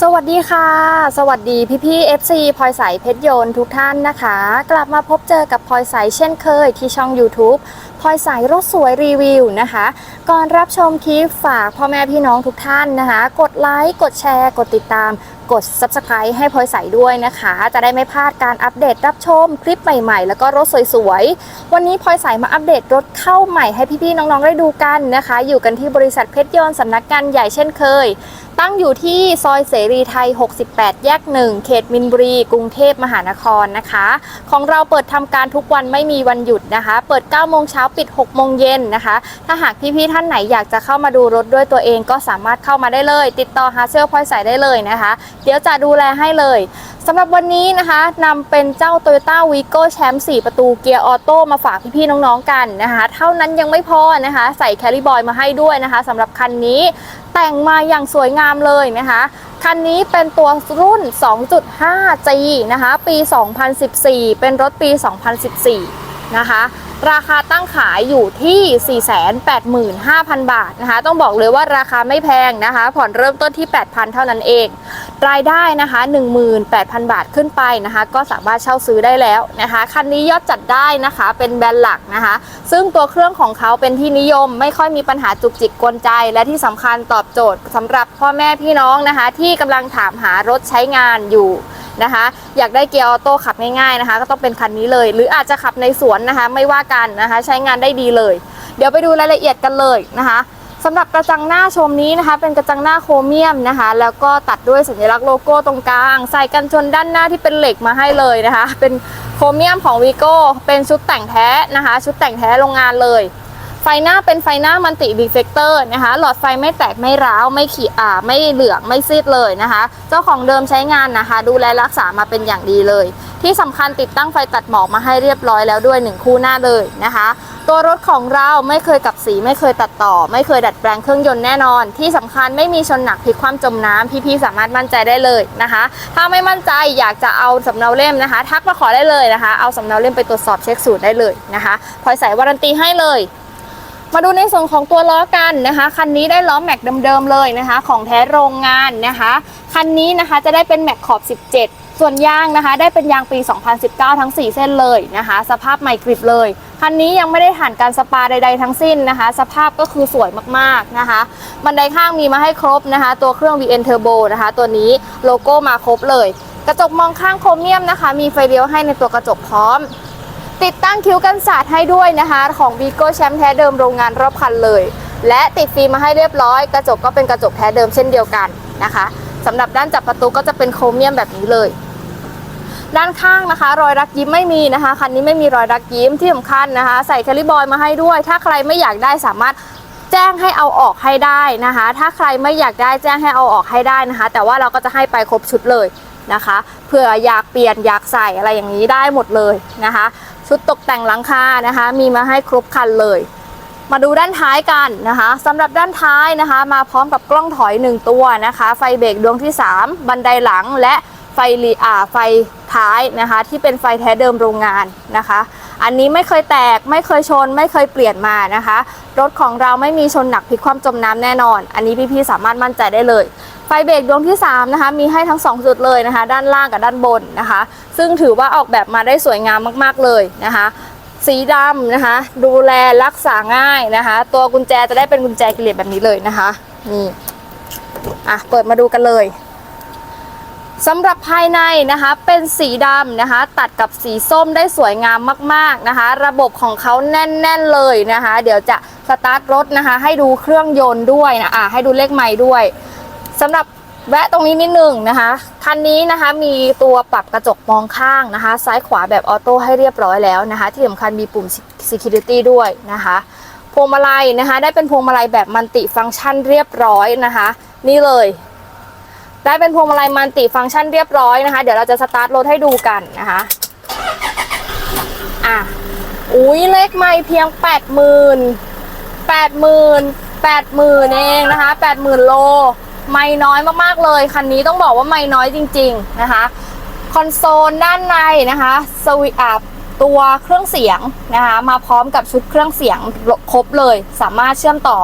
สวัสดีค่ะ สวัสดีพี่พี่ๆ FC พลอยใสเพชรโยนทุกท่านนะคะ กลับมาพบเจอกับพลอยใสเช่นเคยที่ช่อง YouTube พลอยใสรถสวยรีวิวนะคะ ก่อนรับชมคลิปฝากพ่อแม่พี่น้องทุกท่านนะคะ กดไลค์กดแชร์ กดติดตาม กด Subscribe ให้พลอยใสด้วยนะคะ จะได้ไม่พลาดการอัปเดตรับชมคลิปใหม่ๆ แล้วก็รถสวยๆ วันนี้พลอยใสมาอัปเดตรถเข้าใหม่ให้พี่ๆน้องๆได้ดูกันนะคะ อยู่กันที่บริษัทเพชรยนต์สำนักงานใหญ่เช่นเคย ตั้งอยู่ที่ซอยเสรีไทย 68 แยก 1 เขตมินบุรี กรุงเทพมหานครนะคะ ของเราเปิดทำการทุกวันไม่มีวันหยุดนะคะ เปิด9โมงเช้าปิด6โมงเย็นนะคะ ถ้าหากพี่ๆท่านไหนอยากจะเข้ามาดูรถด้วยตัวเองก็สามารถเข้ามาได้เลย ติดต่อหาเซลพลอยใสได้เลยนะคะ เดี๋ยวจะดูแลให้เลยสำหรับวันนี้นะคะนำเป็นเจ้า Toyota Vigo แชมป์4ประตูเกียร์ออโต้มาฝากพี่ๆน้องๆกันนะคะ เท่านั้นยังไม่พอนะคะ ใส่แคลิบอยมาให้ด้วยนะคะสำหรับคันนี้แต่งมาอย่างสวยงามเลยนะคะ คันนี้เป็นตัวรุ่น 2.5G นะคะ ปี 2014 เป็นรถปี 2014 นะคะ ราคาตั้งขายอยู่ที่ 485,000 บาทนะคะ ต้องบอกเลยว่าราคาไม่แพงนะคะ ผ่อนเริ่มต้นที่ 8,000 เท่านั้นเอง รายได้นะคะ 18,000 บาทขึ้นไปนะคะ ก็สามารถเช่าซื้อได้แล้วนะคะ คันนี้ยอดจัดได้นะคะ เป็นแบรนด์หลักนะคะ ซึ่งตัวเครื่องของเขาเป็นที่นิยม ไม่ค่อยมีปัญหาจุกจิกกวนใจ และที่สำคัญตอบโจทย์สำหรับพ่อแม่พี่น้องนะคะ ที่กำลังถามหารถใช้งานอยู่ นะคะ อยากได้เกียร์ออโต้ขับง่ายๆนะคะ ก็ต้องเป็นคันนี้เลย หรืออาจจะขับในสวนนะคะ ไม่ว่ากันนะคะ ใช้งานได้ดีเลย เดี๋ยวไปดูรายละเอียดกันเลยนะคะสำหรับกระจังหน้าชมนี้นะคะ เป็นกระจังหน้าโครเมียมนะคะ แล้วก็ตัดด้วยสัญลักษณ์โลโก้ตรงกลาง ใส่กันชนด้านหน้าที่เป็นเหล็กมาให้เลยนะคะ เป็นโครเมียมของวีโก้เป็นชุดแต่งแท้นะคะ ชุดแต่งแท้โรงงานเลย ไฟหน้าเป็นไฟหน้ามันติรีเฟกเตอร์นะคะ หลอดไฟไม่แตกไม่ร้าว ไม่ขีอ่าไม่เหลืองไม่ซีดเลยนะคะ เจ้าของเดิมใช้งานนะคะ ดูแลรักษามาเป็นอย่างดีเลย ที่สำคัญติดตั้งไฟตัดหมอกมาให้เรียบร้อยแล้วด้วยหนึ่งคู่หน้าเลยนะคะ ตัวรถของเราไม่เคยกับสี ไม่เคยตัดต่อ ไม่เคยดัดแปลงเครื่องยนต์แน่นอน ที่สำคัญไม่มีชนหนักพลิกคว่ำจมน้ำพี่ๆสามารถมั่นใจได้เลยนะคะ ถ้าไม่มั่นใจอยากจะเอาสำเนาเล่มนะคะ ทักมาขอได้เลยนะคะ เอาสำเนาเล่มไปตรวจสอบเช็คสูตรได้เลยนะคะพลอยใส่วารันตีให้เลย มาดูในส่วนของตัวล้อกันนะคะคันนี้ได้ล้อแม็กเดิมๆเลยนะคะ ของแท้โรงงานนะคะคันนี้นะคะจะได้เป็นแม็กขอบ 17 ส่วนยางนะคะ ได้เป็นยางปี 2019 ทั้ง 4 เส้นเลยนะคะ สภาพใหม่กริบเลยคันนี้ยังไม่ได้ผ่านการสปาใด ๆ ทั้งสิ้นนะคะ สภาพก็คือสวยมากๆนะคะบันไดข้างมีมาให้ครบนะคะ ตัวเครื่อง VN Turbo นะคะ ตัวนี้โลโก้มาครบเลย กระจกมองข้างโครเมียมนะคะ มีไฟเลี้ยวให้ในตัวกระจกพร้อม ติดตั้งคิ้วกันสาดให้ด้วยนะคะ ของ v ีโก้แชมป์แท้เดิมโรงงานรอบคันเลย และติดฟิล์มมาให้เรียบร้อย กระจกก็เป็นกระจกแท้เดิมเช่นเดียวกันนะคะสำหรับด้านจับประตูก็จะเป็นโครเมียมแบบนี้เลย ด้านข้างนะคะ รอยรักยิ้มไม่มีนะคะคันนี้ไม่มีรอยรักยิ้มที่สำคัญนะคะ ใส่แคลิบอยมาให้ด้วย ถ้าใครไม่อยากได้สามารถแจ้งให้เอาออกให้ได้นะคะ ถ้าใครไม่อยากได้แจ้งให้เอาออกให้ได้นะคะ แต่ว่าเราก็จะให้ไปครบชุดเลยนะคะ เผื่ออยากเปลี่ยนอยากใส่อะไรอย่างนี้ได้หมดเลยนะคะ ชุดตกแต่งหลังคานะคะ มีมาให้ครบคันเลย มาดูด้านท้ายกันนะคะสำหรับด้านท้ายนะคะ มาพร้อมกับกล้องถอย 1 ตัวนะคะ ไฟเบรกดวงที่ 3 บันไดหลังและไฟลีอาไฟท้ายนะคะ ที่เป็นไฟแท้เดิมโรงงานนะคะ อันนี้ไม่เคยแตกไม่เคยชน ไม่เคยเปลี่ยนมานะคะ รถของเราไม่มีชนหนักพลิกคว่ำจมน้ำแน่นอน อันนี้พี่ๆสามารถมั่นใจได้เลย ฟเบรกดวงที่3นะคะมีให้ทั้ง 2 จุดเลยนะคะ ด้านล่างกับด้านบนนะคะ ซึ่งถือว่าออกแบบมาได้สวยงามมากๆเลยนะคะ สีดำนะคะ ดูแลรักษาง่ายนะคะ ตัวกุญแจจะได้เป็นกุญแจเกลียดแบบนี้เลยนะคะนี่อะเปิดมาดูกันเลยสำหรับภายในนะคะเป็นสีดำนะคะ ตัดกับสีส้มได้สวยงามมากๆนะคะ ระบบของเขาแน่น ๆเลยนะคะ เดี๋ยวจะสตาร์ทรถนะคะ ให้ดูเครื่องยนต์ด้วยนะอะให้ดูเลขไม้ด้วย สำหรับแวะตรงนี้นิดหนึ่งนะคะคันนี้นะคะมีตัวปรับกระจกมองข้างนะคะ ซ้ายขวาแบบออโต้ให้เรียบร้อยแล้วนะคะ ที่สำคัญมีปุ่ม security ด้วยนะคะพวงมาลัยนะคะ ได้เป็นพวงมาลัยแบบมันติฟังก์ชันเรียบร้อยนะคะ นี่เลย ได้เป็นพวงมาลัยมันติฟังก์ชันเรียบร้อยนะคะ เดี๋ยวเราจะสตาร์ทรถให้ดูกันนะคะอะอุ้ยเลขไม่เพียง 8 0 0 0 0 8 0 0 0 0 8 0,000เองนะคะ 80,000โล ไม่น้อยมากๆเลยคันนี้ต้องบอกว่าไม่น้อยจริง ๆนะคะ คอนโซลด้านในนะคะสวิตช์ตัวเครื่องเสียงนะคะมาพร้อมกับชุดเครื่องเสียงครบเลย สามารถเชื่อมต่อ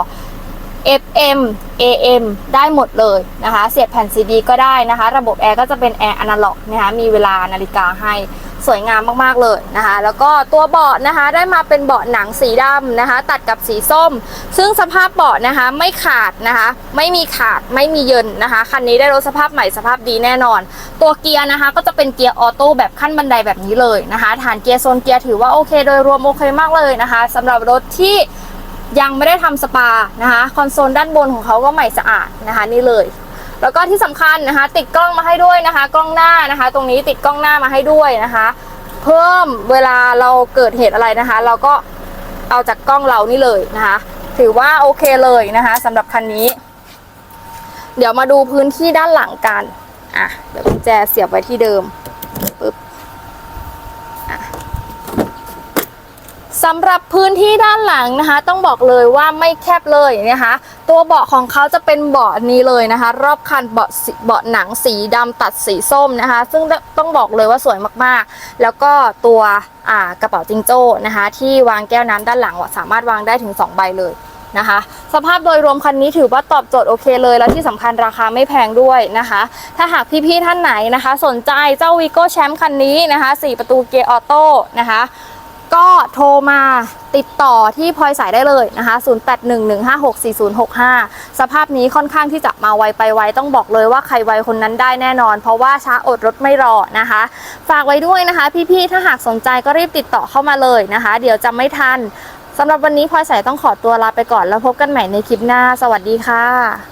FM AM ได้หมดเลยนะคะ เสียบแผ่นซีดีก็ได้นะคะ ระบบแอร์ก็จะเป็นแอร์อนาล็อกนะคะมีเวลานาฬิกาให้ สวยงามมากๆเลยนะคะ แล้วก็ตัวเบาะนะคะได้มาเป็นเบาะหนังสีดำนะคะ ตัดกับสีส้ม ซึ่งสภาพเบาะนะคะไม่ขาดนะคะ ไม่มีขาดไม่มีเยินนะคะคันนี้ได้รถสภาพใหม่สภาพดีแน่นอน ตัวเกียร์นะคะ ก็จะเป็นเกียร์ออโต้แบบขั้นบันไดแบบนี้เลยนะคะฐานเกียร์โซนเกียร์ถือว่าโอเค โดยรวมโอเคมากเลยนะคะสำหรับรถที่ยังไม่ได้ทำสปานะคะคอนโซลด้านบนของเขาก็ใหม่สะอาดนะคะนี่เลย แล้วก็ที่สำคัญนะคะ ติดกล้องมาให้ด้วยนะคะ กล้องหน้านะคะ ตรงนี้ติดกล้องหน้ามาให้ด้วยนะคะ เพิ่มเวลาเราเกิดเหตุอะไรนะคะ เราก็เอาจากกล้องเรานี่เลยนะคะ ถือว่าโอเคเลยนะคะสำหรับคันนี้ เดี๋ยวมาดูพื้นที่ด้านหลังกันอะเดี๋ยวกุญแจเสียบไว้ที่เดิมปึ๊บ สำหรับพื้นที่ด้านหลังนะคะ ต้องบอกเลยว่าไม่แคบเลยนะคะ ตัวเบาะของเขาจะเป็นเบาะนี้เลยนะคะ รอบคันเบาะเบาะหนังสีดำตัดสีส้มนะคะ ซึ่งต้องบอกเลยว่าสวยมากๆ แล้วก็ตัวกระเป๋าจิงโจ้นะคะ ที่วางแก้วน้ำด้านหลังสามารถวางได้ถึง 2 ใบเลยนะคะ สภาพโดยรวมคันนี้ถือว่าตอบโจทย์โอเคเลย แล้วที่สำคัญราคาไม่แพงด้วยนะคะ ถ้าหากพี่ๆท่านไหนนะคะ สนใจเจ้าวีโก้แชมป์คันนี้นะคะ 4 ประตูเกียร์ออโต้นะคะ ก็โทรมาติดต่อที่พลอยสายได้เลยนะคะ 0811564065 สภาพนี้ค่อนข้างที่จะมาไวไปไวต้องบอกเลยว่าใครไวคนนั้นได้แน่นอน เพราะว่าช้าอดรถไม่รอนะคะ ฝากไว้ด้วยนะคะ พี่ๆ ถ้าหากสนใจก็รีบติดต่อเข้ามาเลยนะคะ เดี๋ยวจะไม่ทันสำหรับวันนี้พลอยสายต้องขอตัวลาไปก่อนแล้วพบกันใหม่ในคลิปหน้า สวัสดีค่ะ